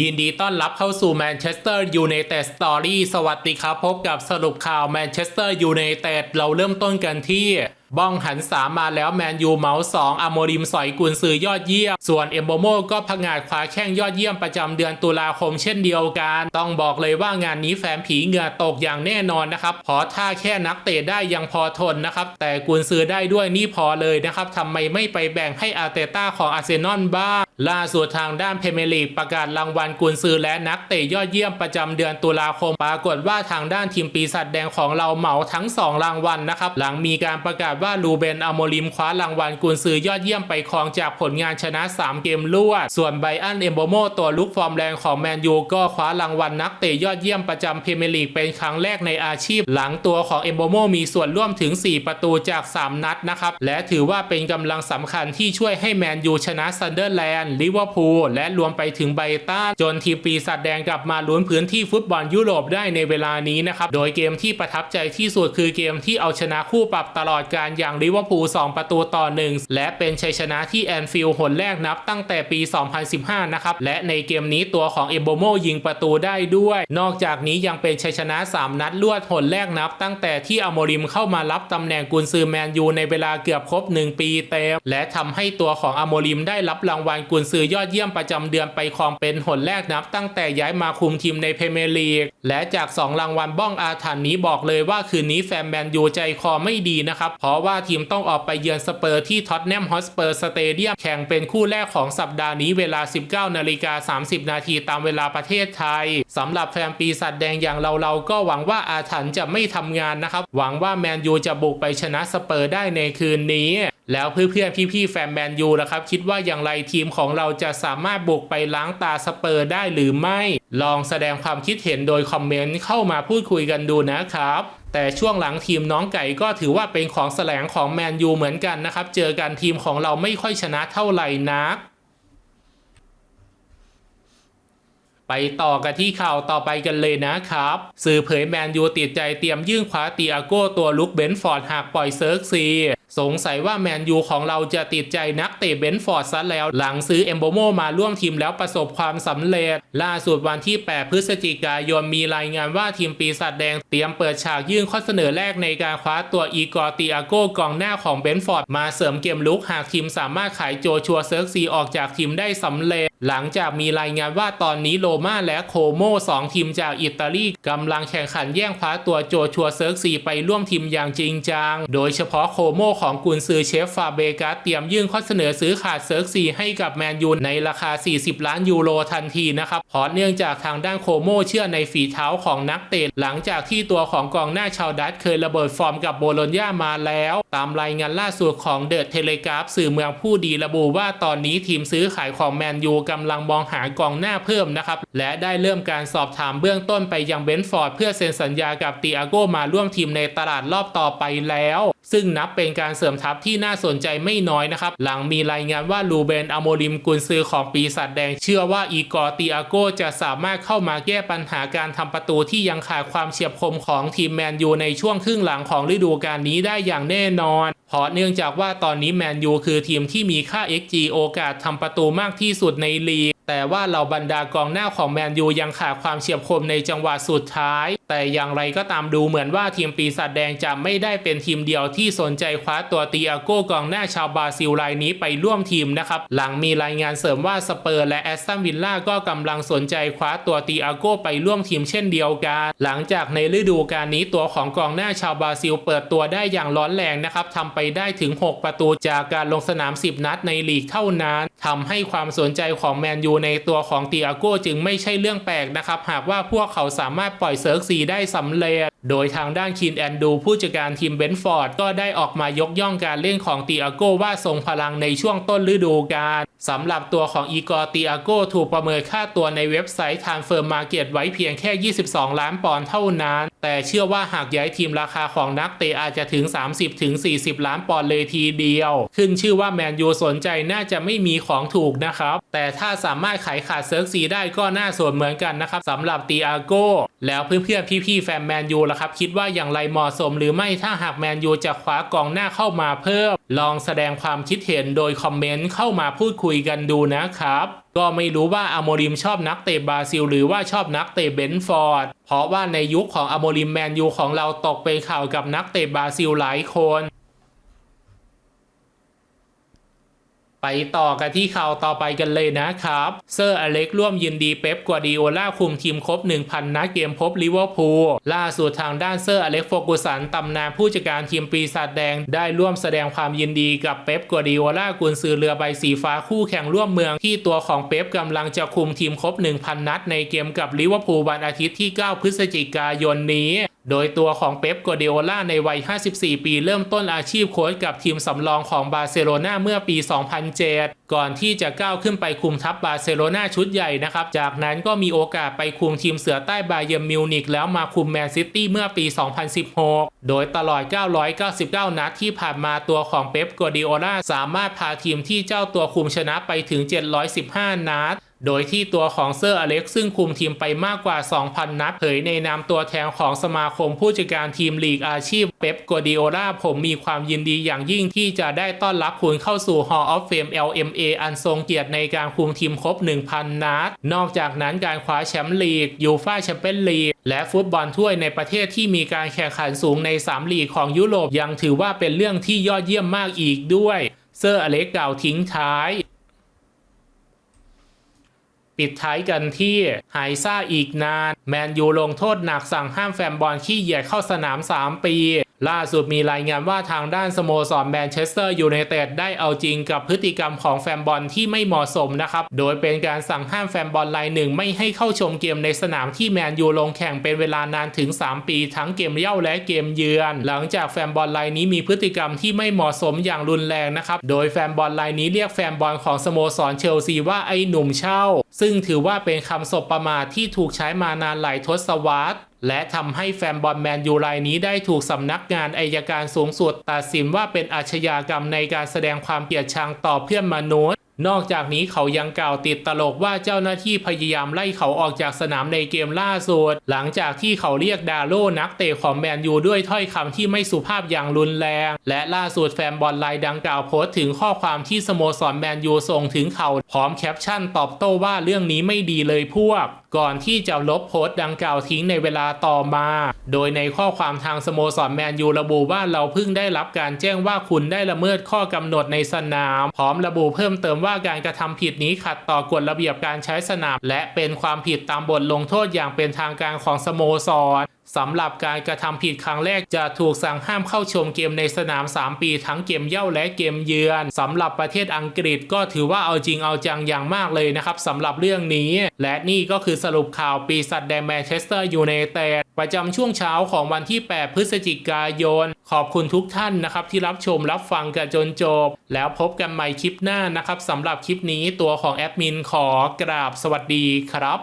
ยินดีต้อนรับเข้าสู่แมนเชสเตอร์ยูไนเต็ดสตอรี่สวัสดีครับ พบกับสรุปข่าวแมนเชสเตอร์ยูไนเต็ดเราเริ่มต้นกันที่บ้องหันสามมาแล้วแมนยูเมาส์สองอโมริมสอยกุนซือยอดเยี่ยม ส่วนเอมโบโมก็ผงาดคว้าแข้งยอดเยี่ยมประจำเดือนตุลาคมเช่นเดียวกัน ต้องบอกเลยว่างานนี้แฟนผีเหงื่อตกอย่างแน่นอนนะครับเพราะถ้าแค่นักเตะได้ยังพอทนนะครับ แต่กุนซือได้ด้วยนี่พอเลยนะครับทำไมไม่ไปแบ่งให้อาเตต้าของอาร์เซนอลบ้างล่าสุดทางด้านเพเมลีกประกาศรางวัลกุนซือและนักเตะยอดเยี่ยมประจำเดือนตุลาคม ปรากฏว่าทางด้านทีมปีศาจแดงของเราเหมาทั้ง 2 รางวัลนะครับ หลังมีการประกาศว่าลูเบนอโมลิมคว้ารางวัลกุนซือยอดเยี่ยมไปครองจากผลงานชนะ 3 เกมรวด ส่วนไบอันเอมโบโมตัวลุกฟอร์มแรงของแมนยูก็คว้ารางวัลนักเตะยอดเยี่ยมประจำพเมลีกเป็นครั้งแรกในอาชีพ หลังตัวของเอมโบโมมีส่วนร่วมถึง 4 ประตูจาก 3 นัดนะครับและถือว่าเป็นกำลังสำคัญที่ช่วยให้แมนยูชนะซันเดอร์แลนด์ลิเวอร์พูลและรวมไปถึงไบต้าจนทีมปีศาจแดงกลับมาลุ้นพื้นที่ฟุตบอลยุโรปได้ในเวลานี้นะครับ โดยเกมที่ประทับใจที่สุดคือเกมที่เอาชนะคู่ปรับตลอดการอย่างลิเวอร์พูล2ประตูต่อ 1 และเป็นชัยชนะที่แอนฟิลด์หนแรกนับตั้งแต่ปี 2015 นะครับ และในเกมนี้ตัวของเอโบโมยิงประตูได้ด้วย นอกจากนี้ยังเป็นชัยชนะ 3 นัดลวดหนแรกนับ ตั้งแต่ที่อโมริมเข้ามารับตำแหน่งกุนซือแมนยูในเวลาเกือบครบ 1 ปีเต็มและทำให้ตัวของอโมริมได้รับรางวัลกุนซือยอดเยี่ยมประจำเดือนไปครองเป็นหนแรกนับ ตั้งแต่ย้ายมาคุมทีมในเพเมร์ลีก และจาก 2 รางวัลบ้องอาถรรพ์นี้บอกเลยว่าคืนนี้แฟนแมนยูใจคอไม่ดีนะครับ เพราะว่าทีมต้องออกไปเยือนสเปอร์ที่ท็อตแนมฮอสเปอร์สเตเดียมแข่งเป็นคู่แรกของสัปดาห์นี้เวลา 19นาฬิกา30 นาทีตามเวลาประเทศไทยสำหรับแฟนปีศาจแดงอย่างเราเราก็หวังว่าอาถรรพ์จะไม่ทำงานนะครับ หวังว่าแมนยูจะบุกไปชนะสเปอร์ได้ในคืนนี้ แล้วเพื่อนๆพี่ๆแฟนแมนยูนะครับ คิดว่าอย่างไรทีมของเราจะสามารถบุกไปล้างตาสเปอร์ได้หรือไม่ ลองแสดงความคิดเห็นโดยคอมเมนต์เข้ามาพูดคุยกันดูนะครับแต่ช่วงหลังทีมน้องไก่ก็ถือว่าเป็นของแสลงของแมนยูเหมือนกันนะครับ เจอกันทีมของเราไม่ค่อยชนะเท่าไหร่นัก ไปต่อกันที่ข่าวต่อไปกันเลยนะครับ สื่อเผยแมนยูติดใจเตรียมยื่นคว้าตีอาโก้ตัวลุกเบนฟอร์ดหากปล่อยเซิร์กซี สงสัยว่าแมนยูของเราจะติดใจนักเตะเบนฟอร์ดซะแล้ว หลังซื้อเอมโบโมมาร่วมทีมแล้วประสบความสำเร็จ ล่าสุดวันที่ 8 พฤศจิกายนมีรายงานว่าทีมปีศาจแดงเตรียมเปิดฉากยื่นข้อเสนอแรกในการคว้าตัวอีกอร์ติอาโก้กองหน้าของเบนฟอร์ดมาเสริมเกมลุกหากทีมสามารถขายโจชัวเซิร์กซีออกจากทีมได้สำเร็จ หลังจากมีรายงานว่าตอนนี้โรม่าและโคโมสองทีมจากอิตาลีกำลังแข่งขันแย่งคว้าตัวโจชัวเซิร์กซีไปร่วมทีมอย่างจริงจัง โดยเฉพาะโคโมของกุนซือเชฟฟาเบกัสเตรียมยื่นข้อเสนอซื้อขาดเซิร์กซีให้กับแมนยูในราคา 40 ล้านยูโรทันทีนะครับเพราะเนื่องจากทางด้านโคโมเชื่อในฝีเท้าของนักเตะหลังจากที่ตัวของกองหน้าชาวดัตเคยระเบิดฟอร์มกับโบโลญญามาแล้ว ตามรายงานล่าสุดของเดอะเทเลกราฟสื่อเมืองผู้ดีระบุว่าตอนนี้ทีมซื้อขายของแมนยูกำลังมองหากองหน้าเพิ่มนะครับ และได้เริ่มการสอบถามเบื้องต้นไปยังเบนฟอร์ดเพื่อเซ็นสัญญากับติอาโกมาร่วมทีมในตลาดรอบต่อไปแล้ว ซึ่งนับเป็นการเสริมทัพที่น่าสนใจไม่น้อยนะครับ หลังมีรายงานว่าลูเบนอโมริมกุนซือของปีศาจแดงเชื่อว่าอีกอร์ติอาโกจะสามารถเข้ามาแก้ปัญหาการทำประตูที่ยังขาดความเฉียบคมของทีมแมนยูในช่วงครึ่งหลังของฤดูกาลนี้ได้อย่างแน่นนอน เพราะเนื่องจากว่าตอนนี้แมนยูคือทีมที่มีค่า XG โอกาสทำประตูมากที่สุดในลีก แต่ว่าเหล่าบรรดากองหน้าของแมนยูยังขาดความเฉียบคมในจังหวะสุดท้าย แต่อย่างไรก็ตามดูเหมือนว่าทีมปีศาจแดงจะไม่ได้เป็นทีมเดียวที่สนใจคว้าตัวตีอาโก้กองหน้าชาวบราซิลรายนี้ไปร่วมทีมนะครับ หลังมีรายงานเสริมว่าสเปอร์และแอสตันวิลล่าก็กำลังสนใจคว้าตัวตีอาโก้ไปร่วมทีมเช่นเดียวกัน หลังจากในฤดูกาลนี้ตัวของกองหน้าชาวบราซิล เปิดตัวได้อย่างร้อนแรงนะครับทำไปได้ถึง 6 ประตูจากการลงสนาม 10 นัดในลีกเท่านั้น ทำให้ความสนใจของแมนยูในตัวของตีอาโก้จึงไม่ใช่เรื่องแปลกนะครับ หากว่าพวกเขาสามารถปล่อยเซิร์กซีได้สำเร็จ โดยทางด้านคินแอนดู ผู้จัดการทีมเบนฟอร์ดก็ได้ออกมายกย่องการเล่นของตีอาโก้ว่าทรงพลังในช่วงต้นฤดูกาลสำหรับตัวของอีกอร์ตีอาโก้ถูกประเมินค่าตัวในเว็บไซต์ Transfer Market ไว้เพียงแค่ 22 ล้านปอนด์เท่านั้น แต่เชื่อว่าหากย้ายทีมราคาของนักเตะอาจจะถึง 30-40 ล้านปอนด์เลยทีเดียว ขึ้นชื่อว่าแมนยูสนใจน่าจะไม่มีของถูกนะครับ แต่ถ้าสามารถขายขาดเซิร์กซีได้ก็น่าสนเหมือนกันนะครับสำหรับตีอาโก้แล้วเพื่อนๆพี่ๆแฟนแมนยูล่ะครับ คิดว่าอย่างไรเหมาะสมหรือไม่ถ้าหากแมนยูจะคว้ากองหน้าเข้ามาเพิ่ม ลองแสดงความคิดเห็นโดยคอมเมนต์เข้ามาพูดคุยกันดูนะครับ ก็ไม่รู้ว่าอโมริมชอบนักเตะบราซิล หรือว่าชอบนักเตะเบนฟอร์ด เพราะว่าในยุคของอโมริมแมนยูของเราตกเป็นข่าวกับนักเตะบราซิลหลายคน ไปต่อกันที่ข่าวต่อไปกันเลยนะครับ เซอร์อเล็กร่วมยินดีเป๊ปกัวดิโอลาคุมทีมครบ 1,000 นัดเกมพบลิเวอร์พูลล่าสุดทางด้านเซอร์อเล็กโฟกุสันตำนานผู้จัดการทีมปีศาจแดง ได้ร่วมแสดงความยินดีกับเป๊ปกัวดิโอลากุนซือเรือใบสีฟ้าคู่แข่งร่วมเมืองที่ตัวของเป๊ปกำลังจะคุมทีมครบ 1,000 นัดในเกมกับลิเวอร์พูลวันอาทิตย์ที่ 9 พฤศจิกายนนี้ โดยตัวของเป๊ปกัวเดโอล่าในวัย 54 ปีเริ่มต้นอาชีพโค้ชกับทีมสำรองของบาร์เซโลนาเมื่อปี 2007 ก่อนที่จะก้าวขึ้นไปคุมทัพบาร์เซโลนาชุดใหญ่นะครับ จากนั้นก็มีโอกาสไปคุมทีมเสือใต้บาเยมิวนิกแล้วมาคุมแมนซิตี้เมื่อปี 2016 โดยตลอด 999 นัดที่ผ่านมาตัวของเป๊ปกัวเดโอล่าสามารถพาทีมที่เจ้าตัวคุมชนะไปถึง 715 นัด โดยที่ตัวของเซอร์อเล็กซ์ซึ่งคุมทีมไปมากกว่า 2,000 นัดเผยในนามตัวแทนของสมาคมผู้จัดการทีมลีกอาชีพเป๊ปกัวดิโอลาผมมีความยินดีอย่างยิ่งที่จะได้ต้อนรับคุณเข้าสู่ Hall of Fame LMA อันทรงเกียรติในการคุมทีมครบ 1,000 นัด นอกจากนั้นการคว้าแชมป์ลีกยูฟ่าแชมเปี้ยนลีกและฟุตบอลถ้วยในประเทศที่มีการแข่งขันสูงใน 3 ลีกของยุโรปยังถือว่าเป็นเรื่องที่ยอดเยี่ยมมากอีกด้วย เซอร์อเล็กกล่าวทิ้งท้าย ปิดท้ายกันที่ไฮซ่าอีกนาน แมนยูลงโทษหนักสั่งห้ามแฟนบอลขี้เหยียดเข้าสนาม 3 ปี ล่าสุดมีรายงานว่าทางด้านสโมสรแมนเชสเตอร์ยูไนเต็ดได้เอาจริงกับพฤติกรรมของแฟนบอลที่ไม่เหมาะสมนะครับ โดยเป็นการสั่งห้ามแฟนบอลรายหนึ่งไม่ให้เข้าชมเกมในสนามที่แมนยูลงแข่งเป็นเวลานานถึง 3 ปี ทั้งเกมเย่าและเกมเยือน หลังจากแฟนบอลรายนี้มีพฤติกรรมที่ไม่เหมาะสมอย่างรุนแรงนะครับ โดยแฟนบอลรายนี้เรียกแฟนบอลของสโมสรเชลซีว่าไอ้หนุ่มเช่า ซึ่งถือว่าเป็นคำสบประมาทที่ถูกใช้มานานหลายทศวรรษ และทำให้แฟนบอลแมนยูรายนี้ได้ถูกสำนักงานอายการสูงสุดตัดสินว่าเป็นอาชญากรรมในการแสดงความเกลียดชังต่อเพื่อนมนุษย์ นอกจากนี้เขายังกล่าวติดตลกว่าเจ้าหน้าที่พยายามไล่เขาออกจากสนามในเกมล่าสุด หลังจากที่เขาเรียกดาโลนักเตะของแมนยูด้วยถ้อยคำที่ไม่สุภาพอย่างรุนแรง และล่าสุดแฟนบอลรายดังกล่าวโพสต์ถึงข้อความที่สโมสรแมนยูส่งถึงเขา พร้อมแคปชั่นตอบโต้ว่าเรื่องนี้ไม่ดีเลยพวก ก่อนที่จะลบโพสต์ดังกล่าวทิ้งในเวลาต่อมา โดยในข้อความทางสโมสรแมนยูระบุว่าเราเพิ่งได้รับการแจ้งว่าคุณได้ละเมิดข้อกำหนดในสนาม พร้อมระบุเพิ่มเติมว่าการกระทำผิดนี้ขัดต่อกฎระเบียบการใช้สนาม และเป็นความผิดตามบทลงโทษอย่างเป็นทางการของสโมสร สำหรับการกระทำผิดครั้งแรกจะถูกสั่งห้ามเข้าชมเกมในสนาม 3 ปี ทั้งเกมเย่าและเกมเยือนสำหรับประเทศอังกฤษก็ถือว่าเอาจริงเอาจังอย่างมากเลยนะครับสำหรับเรื่องนี้ และนี่ก็คือสรุปข่าวปีศาจแดงแมนเชสเตอร์ยูไนเต็ดประจำช่วงเช้าของวันที่ 8 พฤศจิกายน ขอบคุณทุกท่านนะครับที่รับชมรับฟังกันจนจบ แล้วพบกันใหม่คลิปหน้านะครับสำหรับคลิปนี้ตัวของแอดมินขอกราบสวัสดีครับ